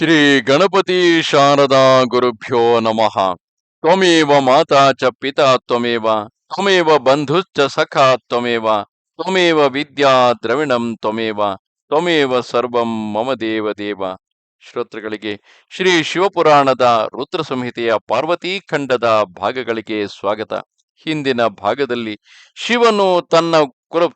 ಶ್ರೀ ಗಣಪತಿ ಶಾರದಾ ಗುರುಭ್ಯೋ ನಮಃ. ತ್ವಮೇವ ಮಾತಾ ಚ ಪಿತಾ ತ್ವಮೇವ ತ್ವಮೇವ ಬಂಧುಶ್ಚ ಸಖಾ ತ್ವಮೇವ ತ್ವಮೇವ ವಿದ್ಯಾ ದ್ರವಿಣಂ ತ್ವಮೇವ ತ್ವಮೇವ ಸರ್ವಂ ಮಮ ದೇವ ದೇವ. ಶ್ರೋತೃಗಳಿಗೆ ಶ್ರೀ ಶಿವಪುರಾಣದ ರುದ್ರ ಸಂಹಿತೆಯ ಪಾರ್ವತೀ ಖಂಡದ ಭಾಗಗಳಿಗೆ ಸ್ವಾಗತ. ಹಿಂದಿನ ಭಾಗದಲ್ಲಿ ಶಿವನು ತನ್ನ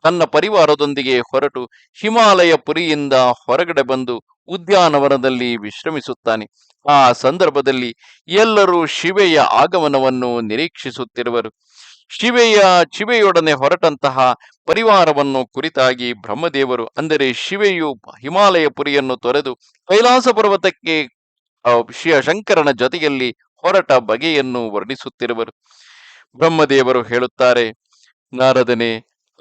ತನ್ನ ಪರಿವಾರದೊಂದಿಗೆ ಹೊರಟು ಹಿಮಾಲಯ ಪುರಿಯಿಂದ ಹೊರಗಡೆ ಬಂದು ಉದ್ಯಾನವನದಲ್ಲಿ ವಿಶ್ರಮಿಸುತ್ತಾನೆ. ಆ ಸಂದರ್ಭದಲ್ಲಿ ಎಲ್ಲರೂ ಶಿವೆಯ ಆಗಮನವನ್ನು ನಿರೀಕ್ಷಿಸುತ್ತಿರುವರು. ಶಿವೆಯ ಶಿವೆಯೊಡನೆ ಹೊರಟಂತಹ ಪರಿವಾರವನ್ನು ಕುರಿತಾಗಿ ಬ್ರಹ್ಮದೇವರು ಅಂದರೆ ಶಿವೆಯು ಹಿಮಾಲಯ ಪುರಿಯನ್ನು ತೊರೆದು ಕೈಲಾಸ ಪರ್ವತಕ್ಕೆ ಆ, ಶಿವ ಶಂಕರನ ಜೊತೆಯಲ್ಲಿ ಹೊರಟ ಬಗೆಯನ್ನು ವರ್ಣಿಸುತ್ತಿರುವರು. ಬ್ರಹ್ಮದೇವರು ಹೇಳುತ್ತಾರೆ ನಾರದನೆ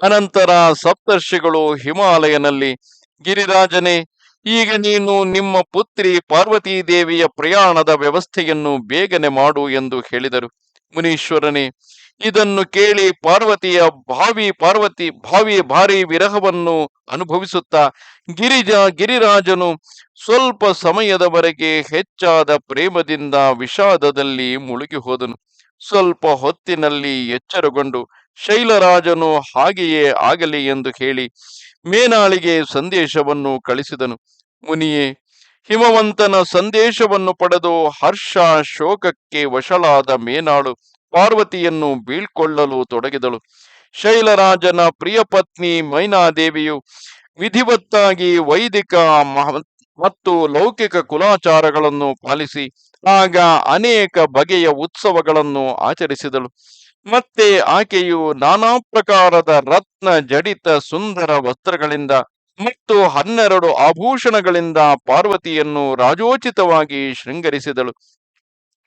ಅನಂತರ ಸಪ್ತರ್ಷಿಗಳು ಹಿಮಾಲಯನಲ್ಲಿ, ಗಿರಿರಾಜನೇ, ಈಗ ನೀನು ನಿಮ್ಮ ಪುತ್ರಿ ಪಾರ್ವತೀ ದೇವಿಯ ಪ್ರಯಾಣದ ವ್ಯವಸ್ಥೆಯನ್ನು ಬೇಗನೆ ಮಾಡು ಎಂದು ಹೇಳಿದರು. ಮುನೀಶ್ವರನೇ, ಇದನ್ನು ಕೇಳಿ ಪಾರ್ವತಿಯ ಭಾವಿ ಪಾರ್ವತಿ, ಭಾವಿ ಭಾರಿ ವಿರಹವನ್ನು ಅನುಭವಿಸುತ್ತಾ, ಗಿರಿಜ ಗಿರಿರಾಜನು ಸ್ವಲ್ಪ ಸಮಯದವರೆಗೆ ಹೆಚ್ಚಾದ ಪ್ರೇಮದಿಂದ ವಿಷಾದದಲ್ಲಿ ಮುಳುಗಿ ಹೋದನು ಸ್ವಲ್ಪ ಹೊತ್ತಿನಲ್ಲಿ ಎಚ್ಚರಗೊಂಡು ಶೈಲರಾಜನು ಹಾಗೆಯೇ ಆಗಲಿ ಎಂದು ಹೇಳಿ ಮೇನಾಳಿಗೆ ಸಂದೇಶವನ್ನು ಕಳಿಸಿದನು. ಮುನಿಯೇ, ಹಿಮವಂತನ ಸಂದೇಶವನ್ನು ಪಡೆದು ಹರ್ಷ ಶೋಕಕ್ಕೆ ವಶಳಾದ ಮೇನಾಳು ಪಾರ್ವತಿಯನ್ನು ಬೀಳ್ಕೊಳ್ಳಲು ತೊಡಗಿದಳು. ಶೈಲರಾಜನ ಪ್ರಿಯ ಪತ್ನಿ ಮೈನಾದೇವಿಯು ವಿಧಿವತ್ತಾಗಿ ವೈದಿಕ ಮತ್ತು ಲೌಕಿಕ ಕುಲಾಚಾರಗಳನ್ನು ಪಾಲಿಸಿ ಆಗ ಅನೇಕ ಬಗೆಯ ಉತ್ಸವಗಳನ್ನು ಆಚರಿಸಿದಳು. ಮತ್ತೆ ಆಕೆಯು ನಾನಾ ಪ್ರಕಾರದ ರತ್ನ, ಜಡಿತ, ಸುಂದರ ವಸ್ತ್ರಗಳಿಂದ ಮತ್ತು ಹನ್ನೆರಡು ಆಭೂಷಣಗಳಿಂದ ಪಾರ್ವತಿಯನ್ನು ರಾಜೋಚಿತವಾಗಿ ಶೃಂಗರಿಸಿದಳು.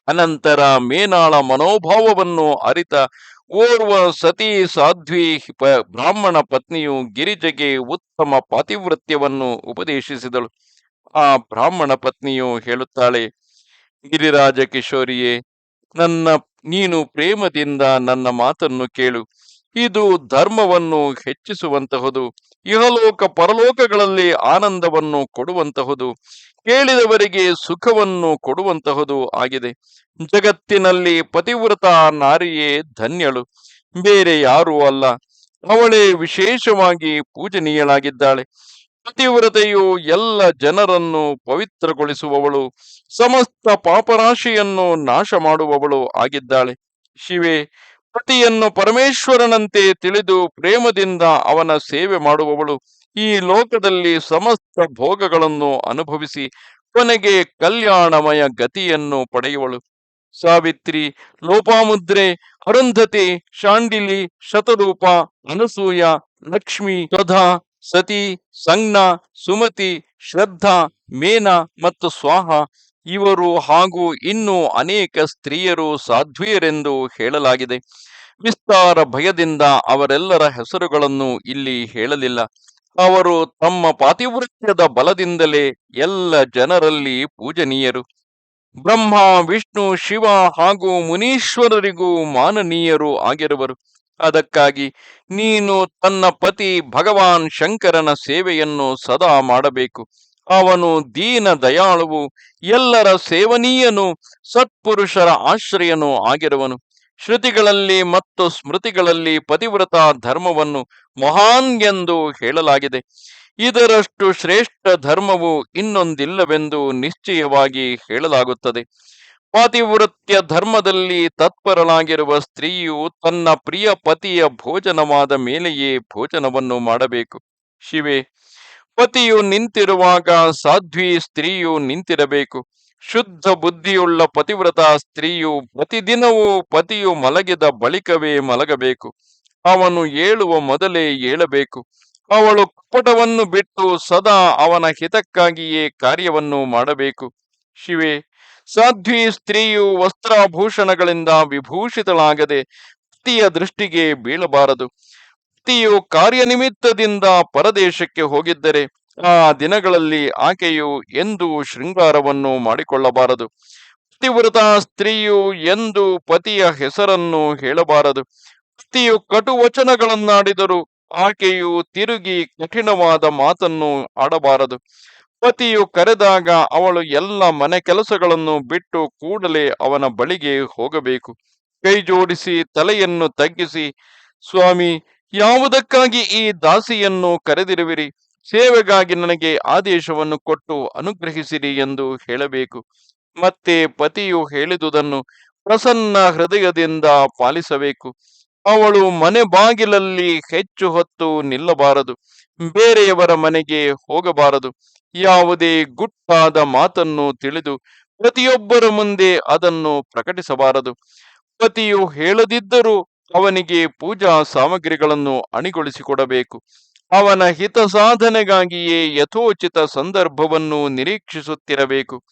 ಅನಂತರ ಮೇನಾಳ ಮನೋಭಾವವನ್ನು ಅರಿತ ಓರ್ವ ಸತಿ ಸಾಧ್ವಿ ಬ್ರಾಹ್ಮಣ ಪತ್ನಿಯು ಗಿರಿಜೆಗೆ ಉತ್ತಮ ಪಾತಿವೃತ್ಯವನ್ನು ಉಪದೇಶಿಸಿದಳು. ಆ ಬ್ರಾಹ್ಮಣ ಪತ್ನಿಯು ಹೇಳುತ್ತಾಳೆ, ಗಿರಿರಾಜ ಕಿಶೋರಿಯೇ ನನ್ನ, ನೀನು ಪ್ರೇಮದಿಂದ ನನ್ನ ಮಾತನ್ನು ಕೇಳು. ಇದು ಧರ್ಮವನ್ನು ಹೆಚ್ಚಿಸುವಂತಹುದು, ಇಹಲೋಕ ಪರಲೋಕಗಳಲ್ಲಿ ಆನಂದವನ್ನು ಕೊಡುವಂತಹುದು, ಕೇಳಿದವರಿಗೆ ಸುಖವನ್ನು ಕೊಡುವಂತಹುದು ಆಗಿದೆ. ಜಗತ್ತಿನಲ್ಲಿ ಪತಿವ್ರತ ನಾರಿಯೇ ಧನ್ಯಳು, ಬೇರೆ ಯಾರೂ ಅಲ್ಲ. ಅವಳೇ ವಿಶೇಷವಾಗಿ ಪೂಜನೀಯಳಾಗಿದ್ದಾಳೆ. ಪತಿವ್ರತೆಯು ಎಲ್ಲ ಜನರನ್ನು ಪವಿತ್ರಗೊಳಿಸುವವಳು. ಸಮಸ್ತ ಪಾಪರಾಶಿಯನ್ನು ನಾಶ ಮಾಡುವವಳು ಆಗಿದ್ದಾಳೆ. ಶಿವೆ ಪತಿಯನ್ನು ಪರಮೇಶ್ವರನಂತೆ ತಿಳಿದು ಪ್ರೇಮದಿಂದ ಅವನ ಸೇವೆ ಮಾಡುವವಳು. ಈ ಲೋಕದಲ್ಲಿ ಸಮಸ್ತ ಭೋಗಗಳನ್ನು ಅನುಭವಿಸಿ ಕೊನೆಗೆ ಕಲ್ಯಾಣಮಯ ಗತಿಯನ್ನು ಪಡೆಯುವಳು. ಸಾವಿತ್ರಿ, ಲೋಪಾಮುದ್ರೆ, ಅರುಂಧತಿ, ಶಾಂಡಿಲಿ, ಶತರೂಪ, ಅನಸೂಯ, ಲಕ್ಷ್ಮಿ ಸ್ವಧಾ ಸತಿ, ಸಂಜ್ಞಾ, ಸುಮತಿ, ಶ್ರದ್ಧಾ, ಮೇನ ಮತ್ತು ಸ್ವಾಹ ಇವರು ಹಾಗೂ ಇನ್ನೂ ಅನೇಕ ಸ್ತ್ರೀಯರು ಸಾಧ್ವಿಯರೆಂದು ಹೇಳಲಾಗಿದೆ. ವಿಸ್ತಾರ ಭಯದಿಂದ ಅವರೆಲ್ಲರ ಹೆಸರುಗಳನ್ನು ಇಲ್ಲಿ ಹೇಳಲಿಲ್ಲ. ಅವರು ತಮ್ಮ ಪಾತಿವೃತ್ಯದ ಬಲದಿಂದಲೇ ಎಲ್ಲ ಜನರಲ್ಲಿ ಪೂಜನೀಯರು. ಬ್ರಹ್ಮ, ವಿಷ್ಣು, ಶಿವ ಹಾಗೂ ಮುನೀಶ್ವರರಿಗೂ ಮಾನನೀಯರು ಆಗಿರುವರು. ಅದಕ್ಕಾಗಿ ನೀನು ತನ್ನ ಪತಿ ಭಗವಾನ್ ಶಂಕರನ ಸೇವೆಯನ್ನು ಸದಾ ಮಾಡಬೇಕು. ಅವನು ದೀನ ದಯಾಳುವು, ಎಲ್ಲರ ಸೇವನೀಯನು, ಸತ್ಪುರುಷರ ಆಶ್ರಯನು ಆಗಿರುವನು. ಶ್ರುತಿಗಳಲ್ಲಿ ಮತ್ತು ಸ್ಮೃತಿಗಳಲ್ಲಿ ಪತಿವ್ರತ ಧರ್ಮವನ್ನು ಮಹಾನ್ ಎಂದು ಹೇಳಲಾಗಿದೆ. ಇದರಷ್ಟು ಶ್ರೇಷ್ಠ ಧರ್ಮವು ಇನ್ನೊಂದಿಲ್ಲವೆಂದು ನಿಶ್ಚಯವಾಗಿ ಹೇಳಲಾಗುತ್ತದೆ. ಪಾತಿವೃತ್ಯ ಧರ್ಮದಲ್ಲಿ ತತ್ಪರನಾಗಿರುವ ಸ್ತ್ರೀಯು ತನ್ನ ಪ್ರಿಯ ಪತಿಯ ಭೋಜನವಾದ ಮೇಲೆಯೇ ಭೋಜನವನ್ನು ಮಾಡಬೇಕು. ಶಿವೆ ಪತಿಯು ನಿಂತಿರುವಾಗ ಸಾಧ್ವಿ ಸ್ತ್ರೀಯು ನಿಂತಿರಬೇಕು. ಶುದ್ಧ ಬುದ್ಧಿಯುಳ್ಳ ಪತಿವ್ರತ ಸ್ತ್ರೀಯು ಪ್ರತಿದಿನವೂ ಪತಿಯು ಮಲಗಿದ ಬಳಿಕವೇ ಮಲಗಬೇಕು. ಅವನು ಏಳುವ ಮೊದಲೇ ಏಳಬೇಕು. ಅವಳು ಕಪಟವನ್ನು ಬಿಟ್ಟು ಸದಾ ಅವನ ಹಿತಕ್ಕಾಗಿಯೇ ಕಾರ್ಯವನ್ನು ಮಾಡಬೇಕು. ಶಿವೆ, ಸಾಧ್ವಿ ಸ್ತ್ರೀಯು ವಸ್ತ್ರಾಭೂಷಣಗಳಿಂದ ವಿಭೂಷಿತಳಾಗದೆ ಪತಿಯ ದೃಷ್ಟಿಗೆ ಬೀಳಬಾರದು. ಪತಿಯು ಕಾರ್ಯನಿಮಿತ್ತದಿಂದ ಪರದೇಶಕ್ಕೆ ಹೋಗಿದ್ದರೆ ಆ ದಿನಗಳಲ್ಲಿ ಆಕೆಯು ಎಂದು ಶೃಂಗಾರವನ್ನು ಮಾಡಿಕೊಳ್ಳಬಾರದು. ಪತಿವ್ರತ ಸ್ತ್ರೀಯು ಎಂದು ಪತಿಯ ಹೆಸರನ್ನು ಹೇಳಬಾರದು. ಪತಿಯು ಕಟು ವಚನಗಳನ್ನಾಡಿದರೂ ಆಕೆಯು ತಿರುಗಿ ಕಠಿಣವಾದ ಮಾತನ್ನು ಆಡಬಾರದು. ಪತಿಯು ಕರೆದಾಗ ಅವಳು ಎಲ್ಲ ಮನೆ ಕೆಲಸಗಳನ್ನು ಬಿಟ್ಟು ಕೂಡಲೇ ಅವನ ಬಳಿಗೆ ಹೋಗಬೇಕು. ಕೈ ಜೋಡಿಸಿ ತಲೆಯನ್ನು ತಗ್ಗಿಸಿ, ಸ್ವಾಮಿ ಯಾವುದಕ್ಕಾಗಿ ಈ ದಾಸಿಯನ್ನು ಕರೆದಿರುವಿರಿ? ಸೇವೆಗಾಗಿ ನನಗೆ ಆದೇಶವನ್ನು ಕೊಟ್ಟು ಅನುಗ್ರಹಿಸಿರಿ ಎಂದು ಹೇಳಬೇಕು. ಮತ್ತೆ ಪತಿಯು ಹೇಳಿದುದನ್ನು ಪ್ರಸನ್ನ ಹೃದಯದಿಂದ ಪಾಲಿಸಬೇಕು. ಅವಳು ಮನೆ ಬಾಗಿಲಲ್ಲಿ ಹೆಚ್ಚು ಹೊತ್ತು ನಿಲ್ಲಬಾರದು. ಬೇರೆಯವರ ಮನೆಗೆ ಹೋಗಬಾರದು. ಯಾವುದೇ ಗುಟ್ಟಾದ ಮಾತನ್ನು ತಿಳಿದು ಪ್ರತಿಯೊಬ್ಬರ ಮುಂದೆ ಅದನ್ನು ಪ್ರಕಟಿಸಬಾರದು. ಪತಿಯು ಹೇಳದಿದ್ದರೂ ಅವನಿಗೆ ಪೂಜಾ ಸಾಮಗ್ರಿಗಳನ್ನು ಅಣಿಗೊಳಿಸಿಕೊಡಬೇಕು. ಅವನ ಹಿತ ಸಾಧನೆಗಾಗಿಯೇ ಯಥೋಚಿತ ಸಂದರ್ಭವನ್ನು ನಿರೀಕ್ಷಿಸುತ್ತಿರಬೇಕು.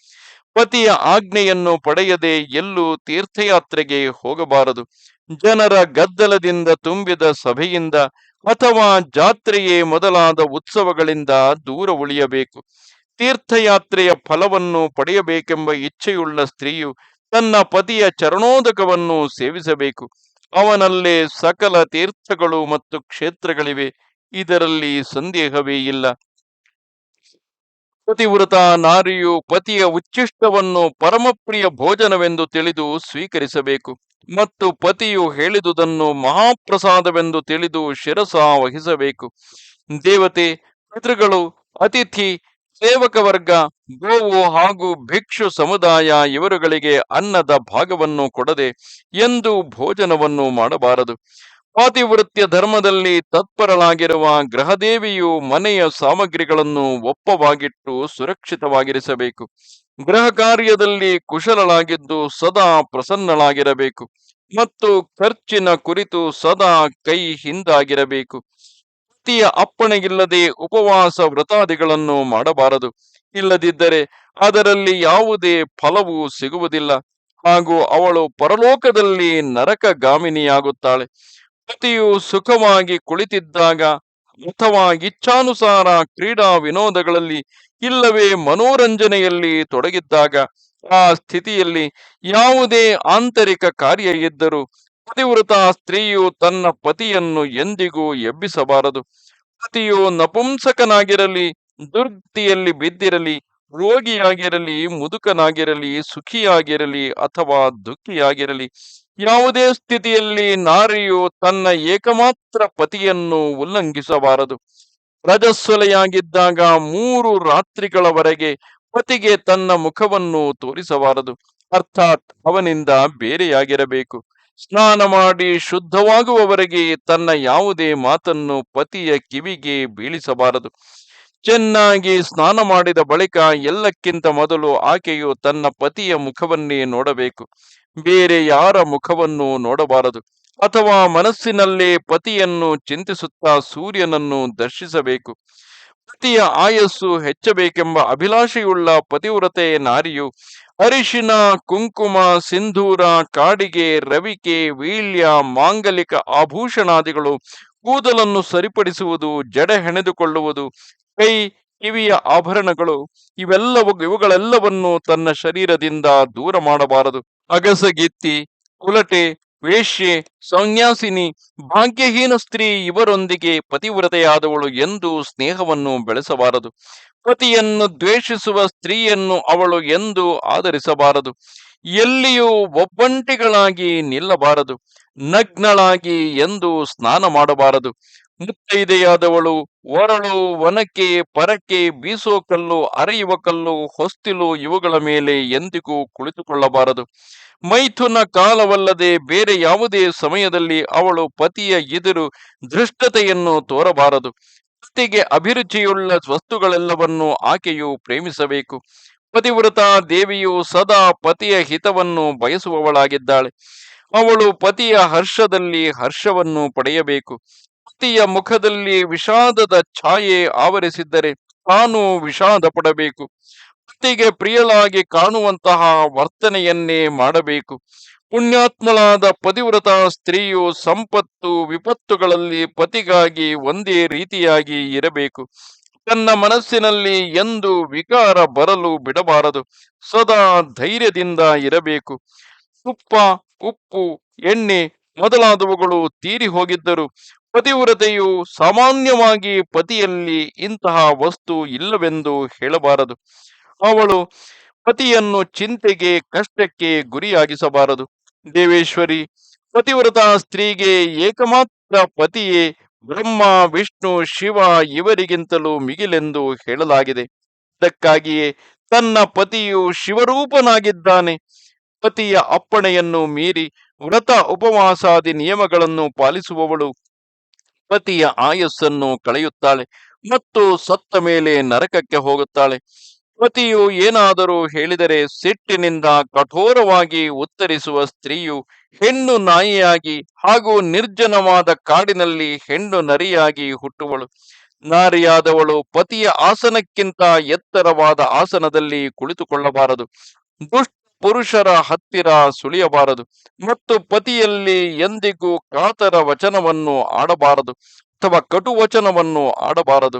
ಪತಿಯ ಆಜ್ಞೆಯನ್ನು ಪಡೆಯದೆ ಎಲ್ಲೂ ತೀರ್ಥಯಾತ್ರೆಗೆ ಹೋಗಬಾರದು. ಜನರ ಗದ್ದಲದಿಂದ ತುಂಬಿದ ಸಭೆಯಿಂದ ಅಥವಾ ಜಾತ್ರೆಯೇ ಮೊದಲಾದ ಉತ್ಸವಗಳಿಂದ ದೂರ ಉಳಿಯಬೇಕು. ತೀರ್ಥಯಾತ್ರೆಯ ಫಲವನ್ನು ಪಡೆಯಬೇಕೆಂಬ ಇಚ್ಛೆಯುಳ್ಳ ಸ್ತ್ರೀಯು ತನ್ನ ಪತಿಯ ಚರಣೋದಕವನ್ನು ಸೇವಿಸಬೇಕು. ಅವನಲ್ಲೇ ಸಕಲ ತೀರ್ಥಗಳು ಮತ್ತು ಕ್ಷೇತ್ರಗಳಿವೆ, ಇದರಲ್ಲಿ ಸಂದೇಹವೇ ಇಲ್ಲ. ಪತಿವ್ರತ ನಾರಿಯು ಪತಿಯ ಉಚ್ಚಿಷ್ಟವನ್ನು ಪರಮಪ್ರಿಯ ಭೋಜನವೆಂದು ತಿಳಿದು ಸ್ವೀಕರಿಸಬೇಕು ಮತ್ತು ಪತಿಯು ಹೇಳಿದುದನ್ನು ಮಹಾಪ್ರಸಾದವೆಂದು ತಿಳಿದು ಶಿರಸ ವಹಿಸಬೇಕು. ದೇವತೆ, ಪಿತೃಗಳು, ಅತಿಥಿ ಸೇವಕ ವರ್ಗ, ಗೋವು ಹಾಗೂ ಭಿಕ್ಷು ಸಮುದಾಯ ಇವರುಗಳಿಗೆ ಅನ್ನದ ಭಾಗವನ್ನು ಕೊಡದೆ ಎಂದು ಭೋಜನವನ್ನು ಮಾಡಬಾರದು. ಪಾತಿವೃತ್ಯ ಧರ್ಮದಲ್ಲಿ ತತ್ಪರಳಾಗಿರುವ ಗೃಹದೇವಿಯು ಮನೆಯ ಸಾಮಗ್ರಿಗಳನ್ನು ಒಪ್ಪವಾಗಿಟ್ಟು ಸುರಕ್ಷಿತವಾಗಿರಿಸಬೇಕು. ಗೃಹ ಕಾರ್ಯದಲ್ಲಿ ಕುಶಲಳಾಗಿದ್ದು ಸದಾ ಪ್ರಸನ್ನಳಾಗಿರಬೇಕು ಮತ್ತು ಖರ್ಚಿನ ಕುರಿತು ಸದಾ ಕೈ ಹಿಂದಾಗಿರಬೇಕು. ಪತಿಯ ಅಪ್ಪಣೆಗಿಲ್ಲದೆ ಉಪವಾಸ ವ್ರತಾದಿಗಳನ್ನು ಮಾಡಬಾರದು. ಇಲ್ಲದಿದ್ದರೆ ಅದರಲ್ಲಿ ಯಾವುದೇ ಫಲವೂ ಸಿಗುವುದಿಲ್ಲ. ಹಾಗೂ ಅವಳು ಪರಲೋಕದಲ್ಲಿ ನರಕಗಾಮಿನಿಯಾಗುತ್ತಾಳೆ. ಪತಿಯು ಸುಖವಾಗಿ ಕುಳಿತಿದ್ದಾಗ ಅಥವಾ ಇಚ್ಛಾನುಸಾರ ಕ್ರೀಡಾ ವಿನೋದಗಳಲ್ಲಿ ಇಲ್ಲವೇ ಮನೋರಂಜನೆಯಲ್ಲಿ ತೊಡಗಿದ್ದಾಗ ಆ ಸ್ಥಿತಿಯಲ್ಲಿ ಯಾವುದೇ ಆಂತರಿಕ ಕಾರ್ಯ ಇದ್ದರೂ ಪತಿವ್ರತ ಸ್ತ್ರೀಯು ತನ್ನ ಪತಿಯನ್ನು ಎಂದಿಗೂ ಎಬ್ಬಿಸಬಾರದು. ಪತಿಯು ನಪುಂಸಕನಾಗಿರಲಿ, ದುರ್ಗತಿಯಲ್ಲಿ ಬಿದ್ದಿರಲಿ, ರೋಗಿಯಾಗಿರಲಿ, ಮುದುಕನಾಗಿರಲಿ, ಸುಖಿಯಾಗಿರಲಿ ಅಥವಾ ದುಃಖಿಯಾಗಿರಲಿ, ಯಾವುದೇ ಸ್ಥಿತಿಯಲ್ಲಿ ನಾರಿಯು ತನ್ನ ಏಕಮಾತ್ರ ಪತಿಯನ್ನು ಉಲ್ಲಂಘಿಸಬಾರದು. ರಜಸ್ವಲೆಯಾಗಿದ್ದಾಗ ಮೂರು ರಾತ್ರಿಗಳವರೆಗೆ ಪತಿಗೆ ತನ್ನ ಮುಖವನ್ನು ತೋರಿಸಬಾರದು. ಅರ್ಥಾತ್ ಅವನಿಂದ ಬೇರೆಯಾಗಿರಬೇಕು. ಸ್ನಾನ ಮಾಡಿ ಶುದ್ಧವಾಗುವವರೆಗೆ ತನ್ನ ಯಾವುದೇ ಮಾತನ್ನು ಪತಿಯ ಕಿವಿಗೆ ಬೀಳಿಸಬಾರದು. ಚೆನ್ನಾಗಿ ಸ್ನಾನ ಮಾಡಿದ ಬಳಿಕ ಎಲ್ಲಕ್ಕಿಂತ ಮೊದಲು ಆಕೆಯು ತನ್ನ ಪತಿಯ ಮುಖವನ್ನೇ ನೋಡಬೇಕು. ಬೇರೆ ಯಾರ ಮುಖವನ್ನು ನೋಡಬಾರದು. ಅಥವಾ ಮನಸ್ಸಿನಲ್ಲೇ ಪತಿಯನ್ನು ಚಿಂತಿಸುತ್ತಾ ಸೂರ್ಯನನ್ನು ದರ್ಶಿಸಬೇಕು. ಪತಿಯ ಆಯಸ್ಸು ಹೆಚ್ಚಬೇಕೆಂಬ ಅಭಿಲಾಷೆಯುಳ್ಳ ಪತಿವ್ರತೆ ನಾರಿಯು ಅರಿಶಿನ, ಕುಂಕುಮ, ಸಿಂಧೂರ, ಕಾಡಿಗೆ, ರವಿಕೆ, ವೀಳ್ಯ, ಮಾಂಗಲಿಕ ಆಭೂಷಣಾದಿಗಳು ಕೂದಲನ್ನು ಸರಿಪಡಿಸುವುದು, ಜಡೆ ಹೆಣೆದುಕೊಳ್ಳುವುದು, ಕೈ, ಕಿವಿಯ ಆಭರಣಗಳು ಇವೆಲ್ಲವೂ ಇವುಗಳೆಲ್ಲವನ್ನು ತನ್ನ ಶರೀರದಿಂದ ದೂರ ಮಾಡಬಾರದು. ಅಗಸಗಿತ್ತಿ, ಕುಲಟೆ ವೇಶ್ಯೆ, ಸಂನ್ಯಾಸಿನಿ, ಭಾಗ್ಯಹೀನ ಸ್ತ್ರೀ ಇವರೊಂದಿಗೆ ಪತಿವ್ರತೆಯಾದವಳು ಎಂದು ಸ್ನೇಹವನ್ನು ಬೆಳೆಸಬಾರದು. ಪತಿಯನ್ನು ದ್ವೇಷಿಸುವ ಸ್ತ್ರೀಯನ್ನು ಅವಳು ಎಂದು ಆಧರಿಸಬಾರದು. ಎಲ್ಲಿಯೂ ಒಬ್ಬಂಟಿಗಳಾಗಿ ನಿಲ್ಲಬಾರದು. ನಗ್ನಳಾಗಿ ಎಂದು ಸ್ನಾನ ಮಾಡಬಾರದು. ಮುತ್ತೈದೆಯಾದವಳು ಒರಳು ಒನಕೆ ಪರಕೆ ಬೀಸೋ ಕಲ್ಲು, ಅರೆಯುವ ಕಲ್ಲು, ಹೊಸ್ತಿಲು ಇವುಗಳ ಮೇಲೆ ಎಂದಿಗೂ ಕುಳಿತುಕೊಳ್ಳಬಾರದು. ಮೈಥುನ ಕಾಲವಲ್ಲದೆ ಬೇರೆ ಯಾವುದೇ ಸಮಯದಲ್ಲಿ ಅವಳು ಪತಿಯ ಎದುರು ದೃಷ್ಟತೆಯನ್ನು ತೋರಬಾರದು. ಪತಿಗೆ ಅಭಿರುಚಿಯುಳ್ಳ ವಸ್ತುಗಳೆಲ್ಲವನ್ನೂ ಆಕೆಯು ಪ್ರೇಮಿಸಬೇಕು. ಪತಿವ್ರತ ದೇವಿಯು ಸದಾ ಪತಿಯ ಹಿತವನ್ನು ಬಯಸುವವಳಾಗಿದ್ದಾಳೆ. ಅವಳು ಪತಿಯ ಹರ್ಷದಲ್ಲಿ ಹರ್ಷವನ್ನು ಪಡೆಯಬೇಕು. ಪತಿಯ ಮುಖದಲ್ಲಿ ವಿಷಾದದ ಛಾಯೆ ಆವರಿಸಿದ್ದರೆ ತಾನು ವಿಷಾದ ಪಡಬೇಕು ಪತಿಗೆ ಪ್ರಿಯಲಾಗಿ ಕಾಣುವಂತಹ ವರ್ತನೆಯನ್ನೇ ಮಾಡಬೇಕು. ಪುಣ್ಯಾತ್ಮಳಾದ ಪತಿವ್ರತ ಸ್ತ್ರೀಯು ಸಂಪತ್ತು, ವಿಪತ್ತುಗಳಲ್ಲಿ ಪತಿಗಾಗಿ ಒಂದೇ ರೀತಿಯಾಗಿ ಇರಬೇಕು. ತನ್ನ ಮನಸ್ಸಿನಲ್ಲಿ ಎಂದು ವಿಕಾರ ಬರಲು ಬಿಡಬಾರದು. ಸದಾ ಧೈರ್ಯದಿಂದ ಇರಬೇಕು. ತುಪ್ಪ, ಉಪ್ಪು, ಎಣ್ಣೆ ಮೊದಲಾದವುಗಳು ತೀರಿ ಹೋಗಿದ್ದರು ಪತಿವ್ರತೆಯು ಸಾಮಾನ್ಯವಾಗಿ ಪತಿಯಲ್ಲಿ ಇಂತಹ ವಸ್ತು ಇಲ್ಲವೆಂದು ಹೇಳಬಾರದು. ಅವಳು ಪತಿಯನ್ನು ಚಿಂತೆಗೆ, ಕಷ್ಟಕ್ಕೆ ಗುರಿಯಾಗಿಸಬಾರದು. ದೇವೇಶ್ವರಿ, ಪತಿವ್ರತ ಸ್ತ್ರೀಗೆ ಏಕಮಾತ್ರ ಪತಿಯೇ ಬ್ರಹ್ಮ, ವಿಷ್ಣು, ಶಿವ ಇವರಿಗಿಂತಲೂ ಮಿಗಿಲೆಂದು ಹೇಳಲಾಗಿದೆ. ಅದಕ್ಕಾಗಿಯೇ ತನ್ನ ಪತಿಯು ಶಿವರೂಪನಾಗಿದ್ದಾನೆ. ಪತಿಯ ಅಪ್ಪಣೆಯನ್ನು ಮೀರಿ ವ್ರತ ಉಪವಾಸಾದಿ ನಿಯಮಗಳನ್ನು ಪಾಲಿಸುವವಳು. ಪತಿಯ ಆಯಸ್ಸನ್ನು ಕಳೆಯುತ್ತಾಳೆ ಮತ್ತು ಸತ್ತ ಮೇಲೆ ನರಕಕ್ಕೆ ಹೋಗುತ್ತಾಳೆ. ಪತಿಯು ಏನಾದರೂ ಹೇಳಿದರೆ ಸಿಟ್ಟಿನಿಂದ ಕಠೋರವಾಗಿ ಉತ್ತರಿಸುವ ಸ್ತ್ರೀಯು ಹೆಣ್ಣು ನಾಯಿಯಾಗಿ ಹಾಗೂ ನಿರ್ಜನವಾದ ಕಾಡಿನಲ್ಲಿ ಹೆಣ್ಣು ನರಿಯಾಗಿ ಹುಟ್ಟುವಳು. ನಾರಿಯಾದವಳು ಪತಿಯ ಆಸನಕ್ಕಿಂತ ಎತ್ತರವಾದ ಆಸನದಲ್ಲಿ ಕುಳಿತುಕೊಳ್ಳಬಾರದು. ದುಷ್ಟ ಪುರುಷರ ಹತ್ತಿರ ಸುಳಿಯಬಾರದು ಮತ್ತು ಪತಿಯಲ್ಲಿ ಎಂದಿಗೂ ಕಾತರ ವಚನವನ್ನು ಆಡಬಾರದು ಅಥವಾ ಕಟು ವಚನವನ್ನು ಆಡಬಾರದು.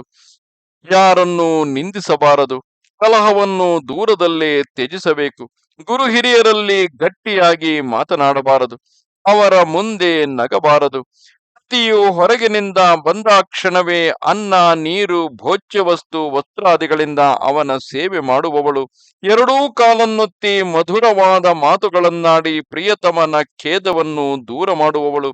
ಯಾರನ್ನು ನಿಂದಿಸಬಾರದು. ಕಲಹವನ್ನು ದೂರದಲ್ಲೇ ತ್ಯಜಿಸಬೇಕು. ಗುರು ಹಿರಿಯರಲ್ಲಿ ಗಟ್ಟಿಯಾಗಿ ಮಾತನಾಡಬಾರದು. ಅವರ ಮುಂದೆ ನಗಬಾರದು. ಪತಿಯು ಹೊರಗಿನಿಂದ ಬಂದ ಕ್ಷಣವೇ ಅನ್ನ, ನೀರು ಭೋಜ್ಯ ವಸ್ತು ವಸ್ತ್ರಾದಿಗಳಿಂದ ಅವನ ಸೇವೆ ಮಾಡುವವಳು. ಎರಡೂ ಕಾಲನ್ನೊತ್ತಿ ಮಧುರವಾದ ಮಾತುಗಳನ್ನಾಡಿ ಪ್ರಿಯತಮನ ಖೇದವನ್ನು ದೂರ ಮಾಡುವವಳು.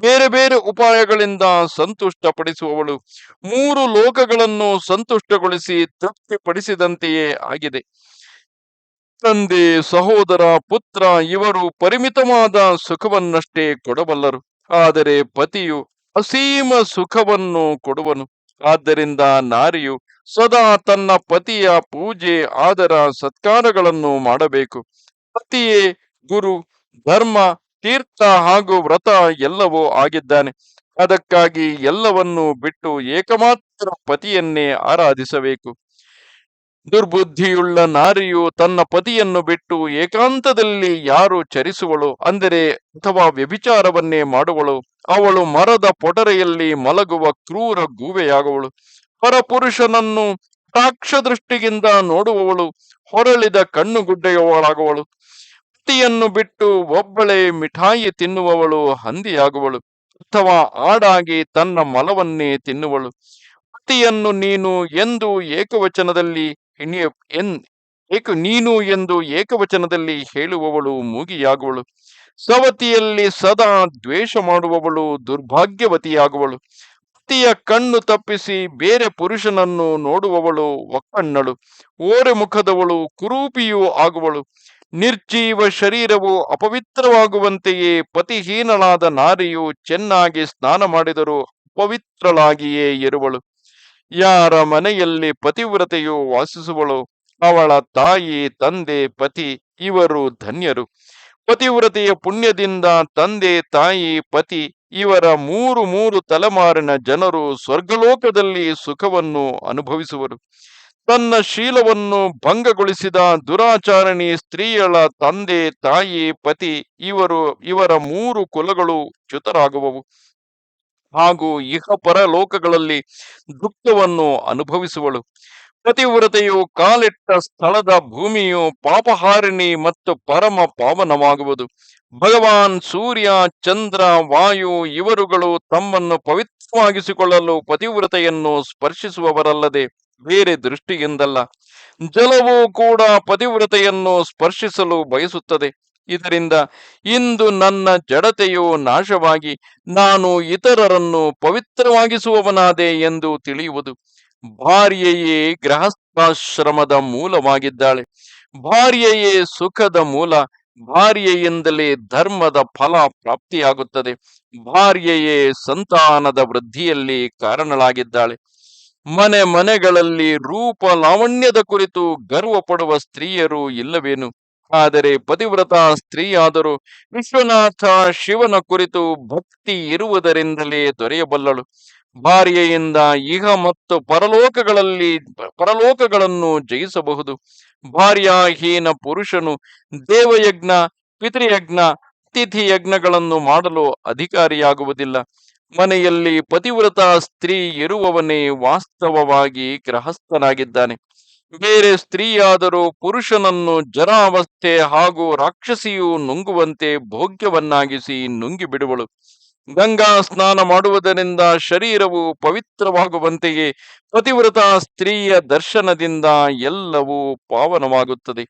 ಬೇರೆ ಬೇರೆ ಉಪಾಯಗಳಿಂದ ಸಂತುಷ್ಟಪಡಿಸುವವಳು. ಮೂರು ಲೋಕಗಳನ್ನು ಸಂತುಷ್ಟಗೊಳಿಸಿ ತೃಪ್ತಿಪಡಿಸಿದಂತೆಯೇ ಆಗಿದೆ. ತಂದೆ, ಸಹೋದರ, ಪುತ್ರ ಇವರು ಪರಿಮಿತವಾದ ಸುಖವನ್ನಷ್ಟೇ ಕೊಡಬಲ್ಲರು. ಆದರೆ ಪತಿಯು ಅಸೀಮ ಸುಖವನ್ನು ಕೊಡುವನು. ಆದ್ದರಿಂದ ನಾರಿಯು ಸದಾ ತನ್ನ ಪತಿಯ ಪೂಜೆ, ಆದರ, ಸತ್ಕಾರಗಳನ್ನು ಮಾಡಬೇಕು. ಪತಿಯೇ, ಗುರು, ಧರ್ಮ, ತೀರ್ಥ ಹಾಗೂ ವ್ರತ ಎಲ್ಲವೂ ಆಗಿದ್ದಾನೆ. ಅದಕ್ಕಾಗಿ ಎಲ್ಲವನ್ನೂ ಬಿಟ್ಟು ಏಕಮಾತ್ರ ಪತಿಯನ್ನೇ ಆರಾಧಿಸಬೇಕು. ದುರ್ಬುದ್ಧಿಯುಳ್ಳ ನಾರಿಯು ತನ್ನ ಪತಿಯನ್ನು ಬಿಟ್ಟು ಏಕಾಂತದಲ್ಲಿ ಯಾರು ಚರಿಸುವಳು? ಅಂದರೆ ಅಥವಾ ವ್ಯಭಿಚಾರವನ್ನೇ ಮಾಡುವಳು? ಅವಳು ಮರದ ಪೊಟರೆಯಲ್ಲಿ ಮಲಗುವ ಕ್ರೂರ ಗೂವೆಯಾಗುವಳು ಪರಪುರುಷನನ್ನು ಸಾಕ್ಷ ದೃಷ್ಟಿಗಿಂದ ನೋಡುವವಳು, ಹೊರಳಿದ ಕಣ್ಣುಗುಡ್ಡೆಯವಳಾಗುವಳು. ಪತಿಯನ್ನು ಬಿಟ್ಟು ಒಬ್ಬಳೇ ಮಿಠಾಯಿ ತಿನ್ನುವವಳು ಹಂದಿಯಾಗುವಳು. ಅಥವಾ ಆಡಾಗಿ ತನ್ನ ಮಲವನ್ನೇ ತಿನ್ನುವಳು. ಪತಿಯನ್ನು ನೀನು ಎಂದು ಏಕವಚನದಲ್ಲಿ ಹಿಣಿಯ- ಎನ್ ಏಕ ನೀನು ಎಂದು ಏಕವಚನದಲ್ಲಿ ಹೇಳುವವಳು ಮೂಗಿಯಾಗುವಳು. ಸವತಿಯಲ್ಲಿ ಸದಾ ದ್ವೇಷ ಮಾಡುವವಳು ದುರ್ಭಾಗ್ಯವತಿಯಾಗುವಳು. ಪತಿಯ ಕಣ್ಣು ತಪ್ಪಿಸಿ ಬೇರೆ ಪುರುಷನನ್ನು ನೋಡುವವಳು ಒಕ್ಕಣ್ಣಳು. ಓರೆ ಮುಖದವಳು ಕುರೂಪಿಯೂ ಆಗುವಳು. ನಿರ್ಜೀವ ಶರೀರವು ಅಪವಿತ್ರವಾಗುವಂತೆಯೇ ಪತಿಹೀನಳಾದ ನಾರಿಯು ಚೆನ್ನಾಗಿ ಸ್ನಾನ ಮಾಡಿದರೂ ಅಪವಿತ್ರಳಾಗಿಯೇ ಇರುವಳು. ಯಾರ ಮನೆಯಲ್ಲಿ ಪತಿವ್ರತೆಯು ವಾಸಿಸುವಳು? ಅವಳ ತಾಯಿ, ತಂದೆ, ಪತಿ ಇವರು ಧನ್ಯರು. ಪತಿವ್ರತೆಯ ಪುಣ್ಯದಿಂದ ತಂದೆ, ತಾಯಿ, ಪತಿ ಇವರ ಮೂರು ಮೂರು ತಲೆಮಾರಿನ ಜನರು ಸ್ವರ್ಗಲೋಕದಲ್ಲಿ ಸುಖವನ್ನು ಅನುಭವಿಸುವರು. ತನ್ನ ಶೀಲವನ್ನು ಭಂಗಗೊಳಿಸಿದ ದುರಾಚಾರಣಿ ಸ್ತ್ರೀಯಳ ತಂದೆ, ತಾಯಿ, ಪತಿ ಇವರು ಇವರ ಮೂರು ಕುಲಗಳು ಚ್ಯುತರಾಗುವವು. ಹಾಗೂ ಇಹ ಪರಲೋಕಗಳಲ್ಲಿ ದುಃಖವನ್ನು ಅನುಭವಿಸುವಳು. ಪತಿವ್ರತೆಯು ಕಾಲಿಟ್ಟ ಸ್ಥಳದ ಭೂಮಿಯು ಪಾಪಹಾರಿಣಿ ಮತ್ತು ಪರಮ ಪಾವನವಾಗುವುದು. ಭಗವಾನ್ ಸೂರ್ಯ, ಚಂದ್ರ, ವಾಯು ಇವರುಗಳು ತಮ್ಮನ್ನು ಪವಿತ್ರವಾಗಿಸಿಕೊಳ್ಳಲು ಪತಿವ್ರತೆಯನ್ನು ಸ್ಪರ್ಶಿಸುವವರಲ್ಲದೆ ಬೇರೆ ದೃಷ್ಟಿಯಿಂದಲ್ಲ. ಜಲವು ಕೂಡ ಪತಿವ್ರತೆಯನ್ನು ಸ್ಪರ್ಶಿಸಲು ಬಯಸುತ್ತದೆ. ಇದರಿಂದ ಇಂದು ನನ್ನ ಜಡತೆಯು ನಾಶವಾಗಿ ನಾನು ಇತರರನ್ನು ಪವಿತ್ರವಾಗಿಸುವವನಾದೆ ಎಂದು ತಿಳಿಯುವುದು. ಭಾರ್ಯೆಯೇ ಗೃಹಸ್ಥಾಶ್ರಮದ ಮೂಲವಾಗಿದ್ದಾಳೆ. ಭಾರ್ಯೆಯೇ ಸುಖದ ಮೂಲ. ಭಾರ್ಯೆಯಿಂದಲೇ ಧರ್ಮದ ಫಲ ಪ್ರಾಪ್ತಿಯಾಗುತ್ತದೆ. ಭಾರ್ಯೆಯೇ ಸಂತಾನದ ವೃದ್ಧಿಯಲ್ಲಿ ಕಾರಣಳಾಗಿದ್ದಾಳೆ. ಮನೆ ಮನೆಗಳಲ್ಲಿ ರೂಪ ಲಾವಣ್ಯದ ಕುರಿತು ಗರ್ವ ಪಡುವ ಸ್ತ್ರೀಯರು ಇಲ್ಲವೇನು? ಆದರೆ ಪತಿವ್ರತ ಸ್ತ್ರೀಯಾದರೂ ವಿಶ್ವನಾಥ ಶಿವನ ಕುರಿತು ಭಕ್ತಿ ಇರುವುದರಿಂದಲೇ ದೊರೆಯಬಲ್ಲಳು. ಭಾರ್ಯೆಯಿಂದ ಇಹ ಮತ್ತು ಪರಲೋಕಗಳಲ್ಲಿ ಪರಲೋಕಗಳನ್ನು ಜಯಿಸಬಹುದು. ಭಾರ್ಯಾಹೀನ ಪುರುಷನು ದೇವಯಜ್ಞ, ಪಿತೃಯಜ್ಞ ಅತಿಥಿ ಯಜ್ಞಗಳನ್ನು ಮಾಡಲು ಅಧಿಕಾರಿಯಾಗುವುದಿಲ್ಲ. ಮನೆಯಲ್ಲಿ ಪತಿವ್ರತ ಸ್ತ್ರೀ ಇರುವವನೇ ವಾಸ್ತವವಾಗಿ ಗೃಹಸ್ಥನಾಗಿದ್ದಾನೆ. ಬೇರೆ ಸ್ತ್ರೀಯಾದರೂ ಪುರುಷನನ್ನು ಜರಾವಸ್ಥೆ ಹಾಗೂ ರಾಕ್ಷಸಿಯು ನುಂಗುವಂತೆ ಭೋಗ್ಯವನ್ನಾಗಿಸಿ ನುಂಗಿಬಿಡುವಳು. ಗಂಗಾ ಸ್ನಾನ ಮಾಡುವುದರಿಂದ ಶರೀರವು ಪವಿತ್ರವಾಗುವಂತೆಯೇ ಪತಿವ್ರತ ಸ್ತ್ರೀಯ ದರ್ಶನದಿಂದ ಎಲ್ಲವೂ ಪಾವನವಾಗುತ್ತದೆ.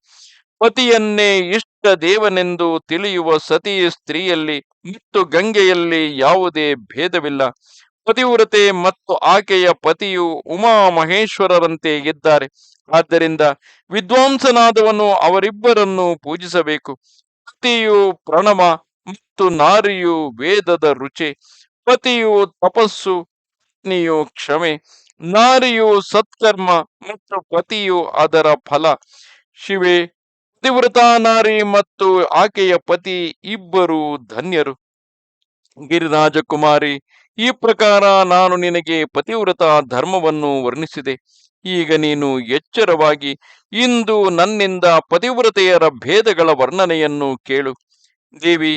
ಪತಿಯನ್ನೇ ಇಷ್ಟ ದೇವನೆಂದು ತಿಳಿಯುವ ಸತಿ ಸ್ತ್ರೀಯಲ್ಲಿ ಮತ್ತು ಗಂಗೆಯಲ್ಲಿ ಯಾವುದೇ ಭೇದವಿಲ್ಲ. ಪತಿವ್ರತೆ ಮತ್ತು ಆಕೆಯ ಪತಿಯು ಉಮಾ ಮಹೇಶ್ವರರಂತೆ ಇದ್ದಾರೆ. ಆದ್ದರಿಂದ ವಿದ್ವಾಂಸನಾದವನು ಅವರಿಬ್ಬರನ್ನು ಪೂಜಿಸಬೇಕು. ಪತಿಯು ಪ್ರಣವ ಮತ್ತು ನಾರಿಯು ವೇದದ ರುಚಿ. ಪತಿಯು ತಪಸ್ಸು, ಪತ್ನಿಯು ಕ್ಷಮೆ. ನಾರಿಯು ಸತ್ಕರ್ಮ ಮತ್ತು ಪತಿಯು ಅದರ ಫಲ. ಶಿವೆ, ಪತಿವ್ರತ ನಾರಿ ಮತ್ತು ಆಕೆಯ ಪತಿ ಇಬ್ಬರು ಧನ್ಯರು. ಗಿರಿರಾಜಕುಮಾರಿ, ಈ ಪ್ರಕಾರ ನಾನು ನಿನಗೆ ಪತಿವ್ರತ ಧರ್ಮವನ್ನು ವರ್ಣಿಸಿದೆ. ಈಗ ನೀನು ಎಚ್ಚರವಾಗಿ ಇಂದು ನನ್ನಿಂದ ಪತಿವ್ರತೆಯರ ಭೇದಗಳ ವರ್ಣನೆಯನ್ನು ಕೇಳು. ದೇವಿ,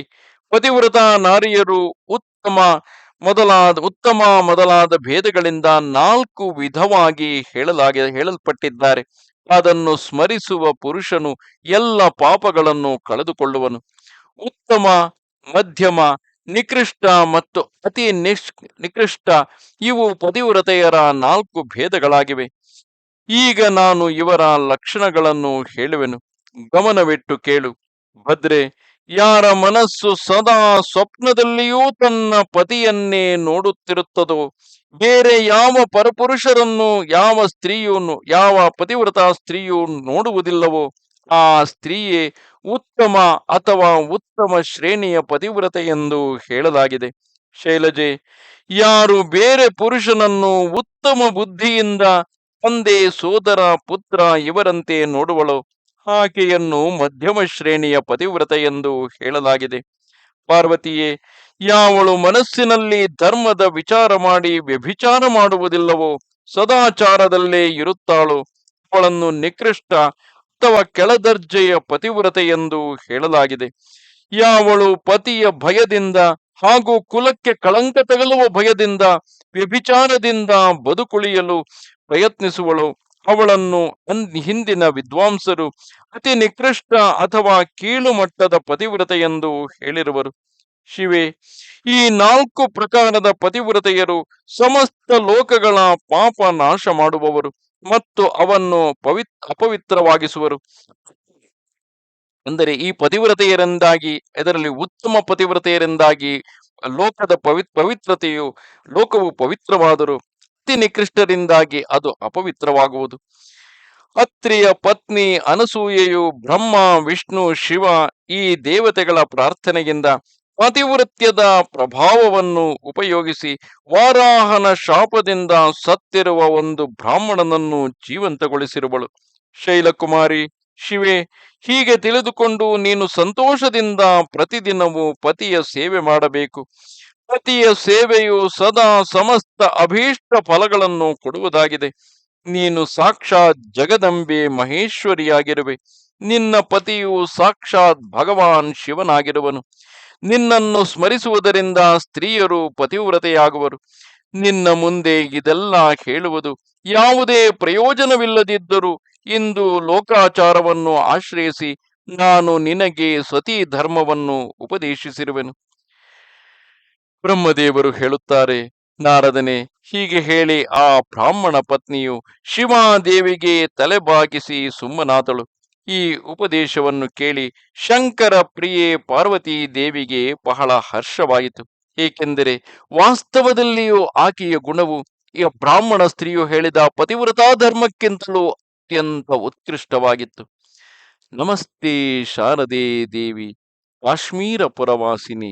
ಪತಿವ್ರತ ನಾರಿಯರು ಉತ್ತಮ ಮೊದಲಾದ ಉತ್ತಮ ಮೊದಲಾದ ಭೇದಗಳಿಂದ ನಾಲ್ಕು ವಿಧವಾಗಿ ಹೇಳಲಾಗಿ, ಹೇಳಲ್ಪಟ್ಟಿದ್ದಾರೆ. ಅದನ್ನು ಸ್ಮರಿಸುವ ಪುರುಷನು ಎಲ್ಲ ಪಾಪಗಳನ್ನು ಕಳೆದುಕೊಳ್ಳುವನು. ಉತ್ತಮ, ಮಧ್ಯಮ, ನಿಕೃಷ್ಟ ಮತ್ತು ಅತಿ ನಿಷ್ ನಿಕೃಷ್ಟ ಇವು ಪತಿವ್ರತೆಯರ ನಾಲ್ಕು ಭೇದಗಳಾಗಿವೆ. ಈಗ ನಾನು ಇವರ ಲಕ್ಷಣಗಳನ್ನು ಹೇಳುವೆನು. ಗಮನವಿಟ್ಟು ಕೇಳು. ಭದ್ರೆ, ಯಾರ ಮನಸ್ಸು ಸದಾ ಸ್ವಪ್ನದಲ್ಲಿಯೂ ತನ್ನ ಪತಿಯನ್ನೇ ನೋಡುತ್ತಿರುತ್ತದೋ? ಬೇರೆ ಯಾವ ಪರಪುರುಷರನ್ನು, ಯಾವ ಸ್ತ್ರೀಯೂ ಯಾವ ಪತಿವ್ರತ ಸ್ತ್ರೀಯು ನೋಡುವುದಿಲ್ಲವೋ? ಆ ಸ್ತ್ರೀಯೇ ಉತ್ತಮ ಅಥವಾ ಉತ್ತಮ ಶ್ರೇಣಿಯ ಪತಿವ್ರತೆ ಎಂದು ಹೇಳಲಾಗಿದೆ. ಶೈಲಜೆ, ಯಾರು ಬೇರೆ ಪುರುಷನನ್ನು ಉತ್ತಮ ಬುದ್ಧಿಯಿಂದ ತಂದೆ ಸೋದರ ಪುತ್ರ ಇವರಂತೆ ನೋಡುವಳು. ಆಕೆಯನ್ನು ಮಧ್ಯಮ ಶ್ರೇಣಿಯ ಪತಿವ್ರತ ಎಂದು ಹೇಳಲಾಗಿದೆ. ಪಾರ್ವತಿಯೇ, ಯಾವಳು ಮನಸ್ಸಿನಲ್ಲಿ ಧರ್ಮದ ವಿಚಾರ ಮಾಡಿ ವ್ಯಭಿಚಾರ ಮಾಡುವುದಿಲ್ಲವೋ, ಸದಾಚಾರದಲ್ಲೇ ಇರುತ್ತಾಳು. ಅವಳನ್ನು ನಿಕೃಷ್ಟ ಅಥವಾ ಕೆಳದರ್ಜೆಯ ಪತಿವ್ರತೆ ಎಂದು ಹೇಳಲಾಗಿದೆ. ಯಾವಳು ಪತಿಯ ಭಯದಿಂದ ಹಾಗೂ ಕುಲಕ್ಕೆ ಕಳಂಕ ತಗಲುವ ಭಯದಿಂದ ವ್ಯಭಿಚಾರದಿಂದ ಬದುಕುಳಿಯಲು ಪ್ರಯತ್ನಿಸುವಳು. ಅವಳನ್ನು ಹಿಂದಿನ ವಿದ್ವಾಂಸರು ಅತಿ ನಿಕೃಷ್ಟ ಅಥವಾ ಕೀಳು ಮಟ್ಟದ ಪತಿವ್ರತೆ ಎಂದು ಹೇಳಿರುವರು. ಶಿವೆ, ಈ ನಾಲ್ಕು ಪ್ರಕಾರದ ಪತಿವ್ರತೆಯರು ಸಮಸ್ತ ಲೋಕಗಳ ಪಾಪ ನಾಶ ಮಾಡುವವರು ಮತ್ತು ಅವನ್ನು ಪವಿತ್, ಅಪವಿತ್ರವಾಗಿಸುವರು. ಅಂದರೆ ಈ ಪತಿವ್ರತೆಯರಿಂದಾಗಿ, ಇದರಲ್ಲಿ ಉತ್ತಮ ಪತಿವ್ರತೆಯರಿಂದಾಗಿ ಲೋಕದ ಪವಿ, ಪವಿತ್ರತೆಯು, ಲೋಕವು ಪವಿತ್ರವಾದರೂ ಅತಿ ನಿಕೃಷ್ಟರಿಂದಾಗಿ ಅದು ಅಪವಿತ್ರವಾಗುವುದು. ಅತ್ರಿಯ ಪತ್ನಿ ಅನಸೂಯೆಯು ಬ್ರಹ್ಮ, ವಿಷ್ಣು, ಶಿವ ಈ ದೇವತೆಗಳ ಪ್ರಾರ್ಥನೆಯಿಂದ ಪತಿವೃತ್ಯದ ಪ್ರಭಾವವನ್ನು ಉಪಯೋಗಿಸಿ ವಾರಾಹನ ಶಾಪದಿಂದ ಸತ್ತಿರುವ ಒಂದು ಬ್ರಾಹ್ಮಣನನ್ನು ಜೀವಂತಗೊಳಿಸಿರುವಳು. ಶೈಲಕುಮಾರಿ, ಶಿವೆ, ಹೀಗೆ ತಿಳಿದುಕೊಂಡು ನೀನು ಸಂತೋಷದಿಂದ ಪ್ರತಿದಿನವೂ ಪತಿಯ ಸೇವೆ ಮಾಡಬೇಕು. ಪತಿಯ ಸೇವೆಯು ಸದಾ ಸಮಸ್ತ ಅಭೀಷ್ಟ ಫಲಗಳನ್ನು ಕೊಡುವುದಾಗಿದೆ. ನೀನು ಸಾಕ್ಷಾತ್ ಜಗದಂಬೆ ಮಹೇಶ್ವರಿಯಾಗಿರುವೆ. ನಿನ್ನ ಪತಿಯು ಸಾಕ್ಷಾತ್ ಭಗವಾನ್ ಶಿವನಾಗಿರುವನು. ನಿನ್ನನ್ನು ಸ್ಮರಿಸುವುದರಿಂದ ಸ್ತ್ರೀಯರು ಪತಿವ್ರತೆಯಾಗುವರು. ನಿನ್ನ ಮುಂದೆ ಇದೆಲ್ಲ ಹೇಳುವುದು ಯಾವುದೇ ಪ್ರಯೋಜನವಿಲ್ಲದಿದ್ದರೂ ಇಂದು ಲೋಕಾಚಾರವನ್ನು ಆಶ್ರಯಿಸಿ ನಾನು ನಿನಗೆ ಸತಿ ಧರ್ಮವನ್ನು ಉಪದೇಶಿಸಿರುವೆನು. ಬ್ರಹ್ಮದೇವರು ಹೇಳುತ್ತಾರೆ, ನಾರದನೆ, ಹೀಗೆ ಹೇಳಿ ಆ ಬ್ರಾಹ್ಮಣ ಪತ್ನಿಯು ಶಿವಾದೇವಿಗೆ ತಲೆಬಾಗಿಸಿ ಸುಮ್ಮನಾದಳು. ಈ ಉಪದೇಶವನ್ನು ಕೇಳಿ ಶಂಕರ ಪ್ರಿಯೆ ಪಾರ್ವತಿ ದೇವಿಗೆ ಬಹಳ ಹರ್ಷವಾಯಿತು. ಏಕೆಂದರೆ ವಾಸ್ತವದಲ್ಲಿಯೂ ಆಕೆಯ ಗುಣವು ಈ ಬ್ರಾಹ್ಮಣ ಸ್ತ್ರೀಯು ಹೇಳಿದ ಪತಿವ್ರತಾ ಧರ್ಮಕ್ಕಿಂತಲೂ ಅತ್ಯಂತ ಉತ್ಕೃಷ್ಟವಾಗಿತ್ತು. ನಮಸ್ತೆ ಶಾರದೆ ದೇವಿ, ಕಾಶ್ಮೀರ ಪುರವಾಸಿನಿ